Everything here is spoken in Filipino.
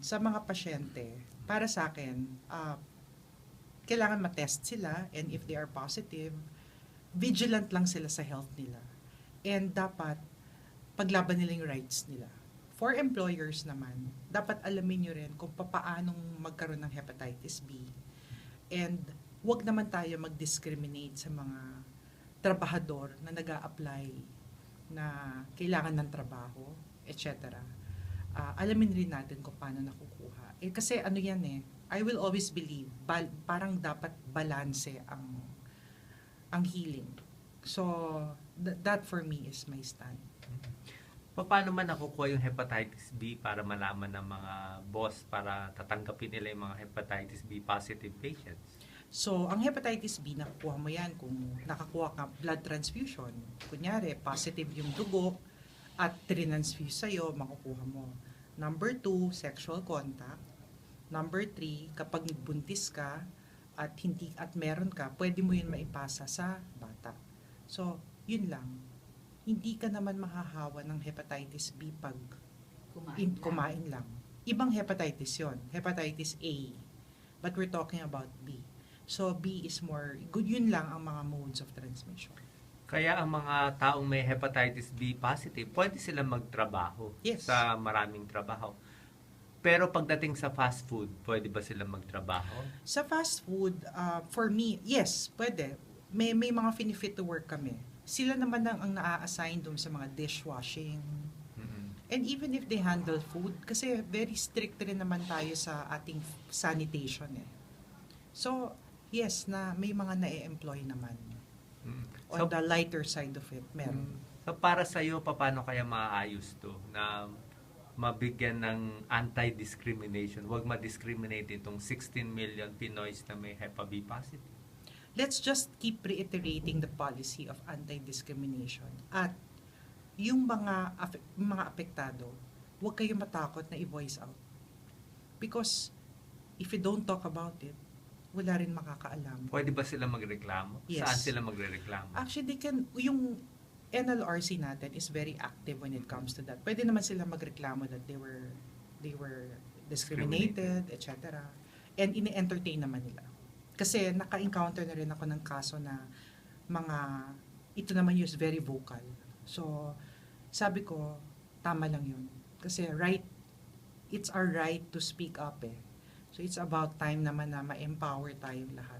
sa mga pasyente, para sa akin, ah, kailangan matest sila and if they are positive, vigilant lang sila sa health nila. And dapat paglaban nila yung rights nila. For employers naman, dapat alamin nyo rin kung papaanong magkaroon ng hepatitis B. And wag naman tayo mag-discriminate sa mga trabahador na nag apply na kailangan ng trabaho, etc. Ah, alamin rin natin kung paano nakukuha. Eh, kasi ano yan eh, I will always believe, bal- parang dapat balanse ang ang healing. So, th- that for me is my stand. Paano man nakukuha yung hepatitis B para malaman ng mga boss para tatanggapin nila yung mga hepatitis B positive patients? So, ang hepatitis B, nakukuha mo yan kung nakakuha ka blood transfusion. Kunyari, positive yung dugo at trintransfuse sa'yo, makukuha mo. Number two, sexual contact. Number three, kapag buntis ka at hindi at meron ka, pwede mo yun maipasa sa bata. So, yun lang. Hindi ka naman mahahawa ng hepatitis B pag Kumain in, lang. kumain lang. Ibang hepatitis yon, hepatitis A. But we're talking about B. So B is more, good yun lang ang mga modes of transmission. Kaya ang mga taong may hepatitis B positive, pwede silang magtrabaho Yes. sa maraming trabaho. Pero pagdating sa fast food, pwede ba silang magtrabaho? Sa fast food, uh, for me, yes, pwede. May, may mga finifit to work kami. Sila naman ang, ang naa-assign doon sa mga dishwashing. Mhm. And even if they handle food, kasi very strict rin naman tayo sa ating sanitation eh. So, yes, na may mga na-employ naman. Mhm. On So, the lighter side of it, meron. so para sa iyo, paano kaya maayos to na mabigyan ng anti-discrimination? Huwag ma-discriminate itong 16 million Pinoys na may Hepa B positive. let's just keep reiterating the policy of anti-discrimination. At yung mga mga apektado, huwag kayong matakot na i-voice out. Because if you don't talk about it, wala rin makakaalam. Pwede ba sila magreklamo? Yes. Saan sila magrereklamo? Actually, they can, yung NLRC natin is very active when it comes to that. Pwede naman sila magreklamo that they were they were discriminated, etc. And ini-entertain naman nila. Kasi naka-encounter na rin ako ng kaso na mga, ito naman yung very vocal. So, sabi ko, tama lang yun. Kasi right, it's our right to speak up eh. So, it's about time naman na ma-empower tayong lahat.